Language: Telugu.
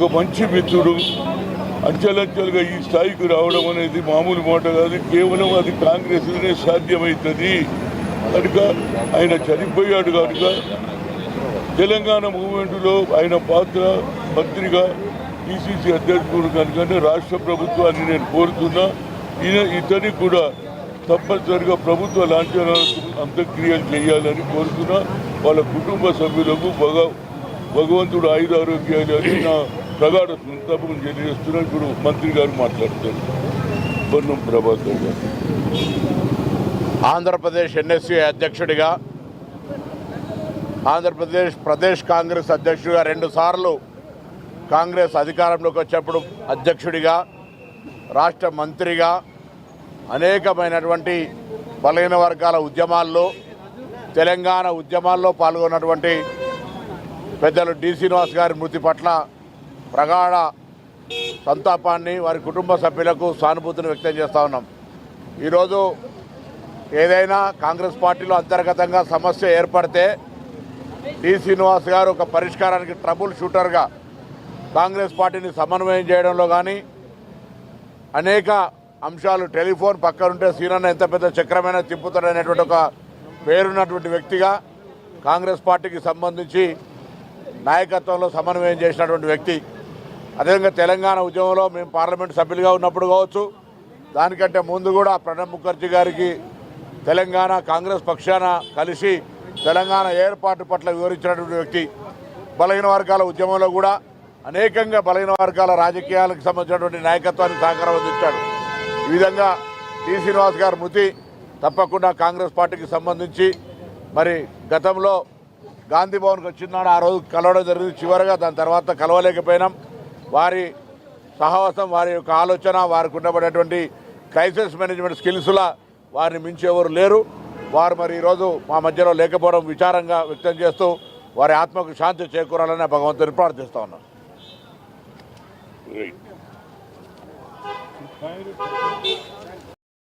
ఒక మంచి మిత్రుడు. అంచెలంచెలుగా ఈ స్థాయికి రావడం అనేది మామూలు మాట కాదు. కేవలం అది కాంగ్రెస్లోనే సాధ్యమవుతుంది కనుక ఆయన చనిపోయాడు కనుక తెలంగాణ మూవ్మెంట్లో ఆయన పాత్ర మంత్రిగా పిసిసి అధ్యక్షుడు కనుక రాష్ట్ర ప్రభుత్వాన్ని నేను కోరుతున్నా. ఈయన ఇతనికి కూడా తప్పనిసరిగా ప్రభుత్వ లాంఛనాలకు అంత్యక్రియలు చేయాలని కోరుతున్నా. వాళ్ళ కుటుంబ సభ్యులకు భగ భగవంతుడు ఆయుధారోగ్యాలు అని నా ప్రగాఢ సంతాపం తెలియజేస్తున్నా ఇప్పుడు మంత్రి గారు మాట్లాడతారు పొన్నం ప్రభాకర్ గారు. ఆంధ్రప్రదేశ్ ఎన్ఎస్సీ అధ్యక్షుడిగా ఆంధ్రప్రదేశ్ ప్రదేశ్ కాంగ్రెస్ అధ్యక్షుడిగా రెండు సార్లు కాంగ్రెస్ అధికారంలోకి వచ్చేప్పుడు అధ్యక్షుడిగా రాష్ట్ర మంత్రిగా అనేకమైనటువంటి బలహీన వర్గాల ఉద్యమాల్లో తెలంగాణ ఉద్యమాల్లో పాల్గొన్నటువంటి పెద్దలు డి శ్రీనివాస్ గారి మృతి పట్ల ప్రగాఢ సంతాపాన్ని వారి కుటుంబ సభ్యులకు సానుభూతిని వ్యక్తం చేస్తూ ఉన్నాం. ఈరోజు ఏదైనా కాంగ్రెస్ పార్టీలో అంతర్గతంగా సమస్య ఏర్పడితే డి శ్రీనివాస్ గారు ఒక పరిష్కారానికి ట్రబుల్ షూటర్గా కాంగ్రెస్ పార్టీని సమన్వయం చేయడంలో కానీ అనేక అంశాలు టెలిఫోన్ పక్కనుంటే సీనన్న ఎంత పెద్ద చక్రమైన తిప్పుతాడనేటువంటి ఒక పేరున్నటువంటి వ్యక్తిగా కాంగ్రెస్ పార్టీకి సంబంధించి నాయకత్వంలో సమన్వయం చేసినటువంటి వ్యక్తి అదేవిధంగా తెలంగాణ ఉద్యమంలో మేము పార్లమెంట్ సభ్యులుగా ఉన్నప్పుడు కావచ్చు దానికంటే ముందు కూడా ప్రణబ్ ముఖర్జీ గారికి తెలంగాణ కాంగ్రెస్ పక్షాన కలిసి తెలంగాణ ఏర్పాటు పట్ల వివరించినటువంటి వ్యక్తి. బలహీన వర్గాల ఉద్యమంలో కూడా అనేకంగా బలహీన వర్గాల రాజకీయాలకు సంబంధించినటువంటి నాయకత్వానికి సహకారం అందించాడు. ఈ విధంగా టి. శ్రీనివాస్ గారి మృతి తప్పకుండా కాంగ్రెస్ పార్టీకి సంబంధించి మరి గతంలో గాంధీ భవన్కి వచ్చినాడు ఆ రోజు కలవడం జరిగింది. చివరగా దాని తర్వాత కలవలేకపోయినాం. వారి సహవాసం వారి యొక్క ఆలోచన వారికి ఉండబడేటువంటి క్రైసిస్ మేనేజ్మెంట్ స్కిల్స్లా వారిని మించి ఎవరు లేరు. వారు మరి ఈరోజు మా మధ్యలో లేకపోవడం విచారంగా వ్యక్తం చేస్తూ వారి ఆత్మకు శాంతి చేకూరాలని భగవంతుని ప్రార్థిస్తా ఉన్నాను